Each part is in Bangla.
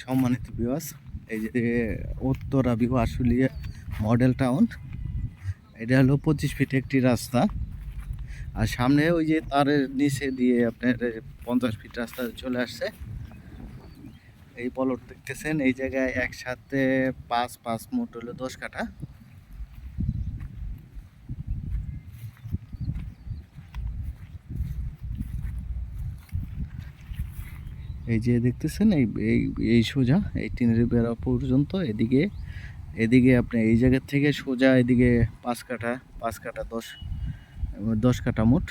সম্মানিত বিবাস এই যে উত্তরা বিহু আশুলিয়া মডেল টাউন এটা হলো পঁচিশ ফিট একটি রাস্তা। আর সামনে ওই যে তারের নিচে দিয়ে আপনার পঞ্চাশ ফিট রাস্তা চলে আসছে। এই পলট দেখতেছেন, এই জায়গায় একসাথে পাঁচ পাঁচ মোট হলো দশ কাঠা। এই যে দেখতেছেন, এই এই সোজা, এই টিনের বেড়া পর্যন্ত এদিকে এদিকে আপনি এই জায়গার থেকে সোজা এদিকে পাঁচ কাঠা পাঁচ কাঠা দশ দশ কাঠা মোট।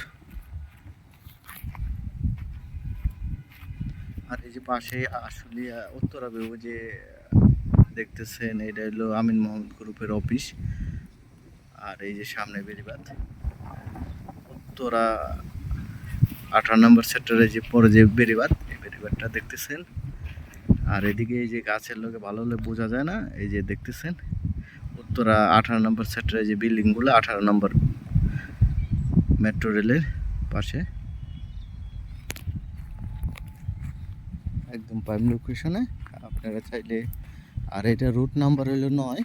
আর এই যে পাশে আসলে উত্তরা বিভাগ যে দেখতেছেন, এটা হলো আমিন মোহাম্মদ গ্রুপের অফিস। আর এই যে সামনে বেরিবাদ উত্তরা আঠারো নম্বর সেক্টরে যে পরে যে বেরিবাদ বেরিবাদটা দেখতেছেন। আর এদিকে এই যে গাছের লোকে ভালো হলে বোঝা যায় না, এই যে দেখতেছেন। উত্তরা আঠারো নম্বর সেক্টরে যে বিল্ডিংগুলো, আঠারো নম্বর মেট্রো রেলের পাশে। একদম প্রাইম লোকেশনে আপনারা চাইলে, আর এটা রুট নাম্বার হলো নয়।